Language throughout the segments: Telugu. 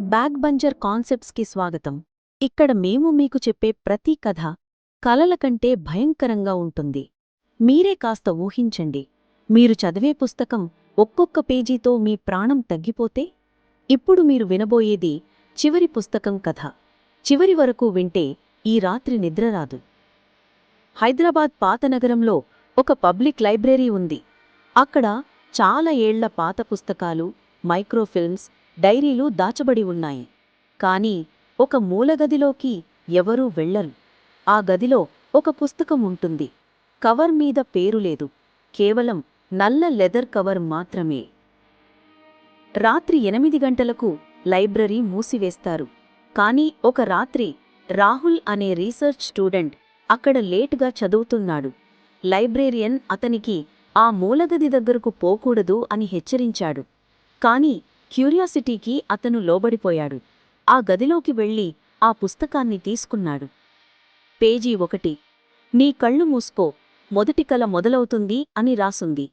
బ్యాక్ బంజర్ కాన్సెప్ట్స్కి స్వాగతం. ఇక్కడ మేము మీకు చెప్పే ప్రతి కథ కలల కంటే భయంకరంగా ఉంటుంది. మీరే కాస్త ఊహించండి. మీరు చదివే పుస్తకం ఒక్కొక్క పేజీతో మీ ప్రాణం తగ్గిపోతే? ఇప్పుడు మీరు వినబోయేది చివరి పుస్తకం కథ. చివరి వరకు వింటే ఈ రాత్రి నిద్రరాదు హైదరాబాద్ పాత నగరంలో ఒక పబ్లిక్ లైబ్రరీ ఉంది. అక్కడ చాలా ఏళ్ళ పాత పుస్తకాలు మైక్రోఫిల్మ్స్ డైరీలు దాచబడి ఉన్నాయి. కానీ ఒక మూలగదిలోకి ఎవరూ వెళ్ళరు ఆ గదిలో ఒక పుస్తకం ఉంటుంది. కవర్ మీద పేరు లేదు. కేవలం నల్ల లెదర్ కవర్ మాత్రమే. రాత్రి ఎనిమిది గంటలకు లైబ్రరీ మూసివేస్తారు. కానీ ఒక రాత్రి రాహుల్ అనే రీసెర్చ్ స్టూడెంట్ అక్కడ లేటుగా చదువుతున్నాడు. లైబ్రేరియన్ అతనికి ఆ మూలగది దగ్గరకు పోకూడదు అని హెచ్చరించాడు. కానీ క్యూరియాసిటీకి అతను లోబడిపోయాడు. ఆ గదిలోకి వెళ్ళి ఆ పుస్తకాన్ని తీసుకున్నాడు. పేజీ ఒకటి. నీ కళ్ళు మూసుకో. మొదటి కల మొదలవుతుంది అని రాసుంది.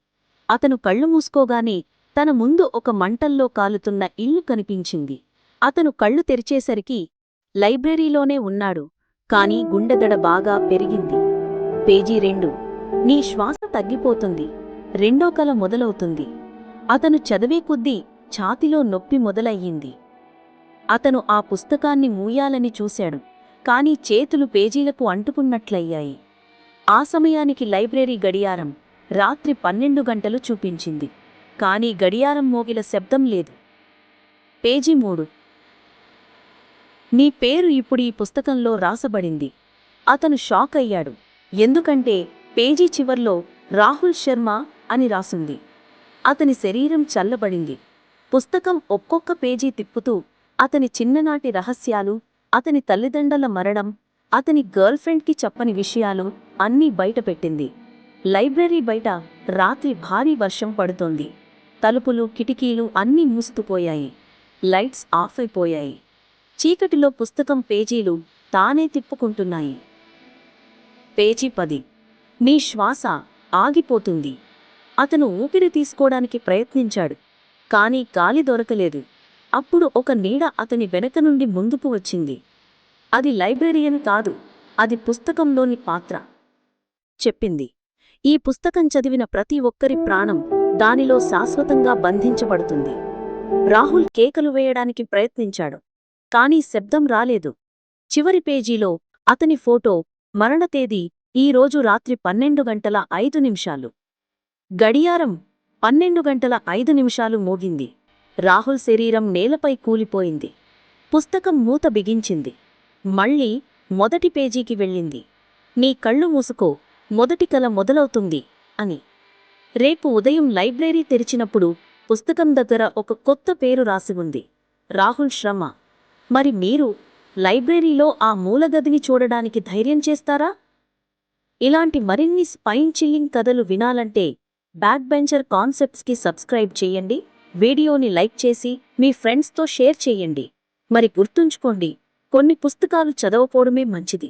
అతను కళ్ళు మూసుకోగానే తన ముందు ఒక మంటల్లో కాలుతున్న ఇల్లు కనిపించింది. అతను కళ్ళు తెరిచేసరికి లైబ్రరీలోనే ఉన్నాడు. కాని గుండెదడ బాగా పెరిగింది. పేజీ రెండు. నీ శ్వాస తగ్గిపోతుంది. రెండో కల మొదలవుతుంది. అతను చదివే కొద్దీ ఛాతిలో నొప్పి మొదలయ్యింది. అతను ఆ పుస్తకాన్ని మూయాలని చూశాడు కాని చేతులు పేజీలకు అంటుకున్నట్లయ్యాయి. ఆ సమయానికి లైబ్రరీ గడియారం రాత్రి పన్నెండు గంటలు చూపించింది కాని గడియారం మోగిల శబ్దం లేదు. పేజీ మూడు. నీ పేరు ఇప్పుడు ఈ పుస్తకంలో రాసబడింది. అతను షాక్ అయ్యాడు. ఎందుకంటే పేజీ చివర్లో రాహుల్ శర్మ అని రాసుంది. అతని శరీరం చల్లబడింది. పుస్తకం ఒక్కొక్క పేజీ తిప్పుతూ అతని చిన్ననాటి రహస్యాలు అతని తల్లిదండ్రుల మరణం అతని గర్ల్ఫ్రెండ్కి చెప్పని విషయాలు అన్నీ బయటపెట్టింది. లైబ్రరీ బయట రాత్రి భారీ వర్షం పడుతోంది. తలుపులు కిటికీలు అన్నీ మూస్తుపోయాయి లైట్స్ ఆఫ్ అయిపోయాయి. చీకటిలో పుస్తకం పేజీలు తానే తిప్పుకుంటున్నాయి. పేజీ పది. నీ శ్వాస ఆగిపోతుంది. అతను ఊపిరి తీసుకోవడానికి ప్రయత్నించాడు. కాని గాలి దొరకలేదు. అప్పుడు ఒక నీడ అతని వెనక నుండి ముందుకు వచ్చింది. అది లైబ్రేరియన్ కాదు అది పుస్తకంలోని పాత్ర. చెప్పింది. ఈ పుస్తకం చదివిన ప్రతి ఒక్కరి ప్రాణం దానిలో శాశ్వతంగా బంధించబడుతుంది. రాహుల్ కేకలు వేయడానికి ప్రయత్నించాడు కాని శబ్దం రాలేదు. చివరి పేజీలో అతని ఫోటో మరణ తేదీ ఈ రోజు రాత్రి పన్నెండు గంటల ఐదు నిమిషాలు. గడియారం పన్నెండు గంటల ఐదు నిమిషాలు మోగింది. రాహుల్ శరీరం నేలపై కూలిపోయింది. పుస్తకం మూత బిగించింది. మళ్ళీ మొదటి పేజీకి వెళ్ళింది. నీ కళ్ళు మూసుకో మొదటి కల మొదలవుతుంది అని. రేపు ఉదయం లైబ్రరీ తెరిచినప్పుడు పుస్తకం దగ్గర ఒక కొత్త పేరు రాసి ఉంది. రాహుల్ శ్రమ. మరి మీరు లైబ్రరీలో ఆ మూలగదిని చూడడానికి ధైర్యం చేస్తారా? ఇలాంటి మరిన్ని స్పైన్ చిల్లింగ్ కథలు వినాలంటే బ్యాక్ బెంచర్ కాన్సెప్ట్స్కి సబ్స్క్రైబ్ చేయండి. వీడియోని లైక్ చేసి మీ ఫ్రెండ్స్తో షేర్ చేయండి. మరి గుర్తుంచుకోండి కొన్ని పుస్తకాలు చదవపోవడమే మంచిది.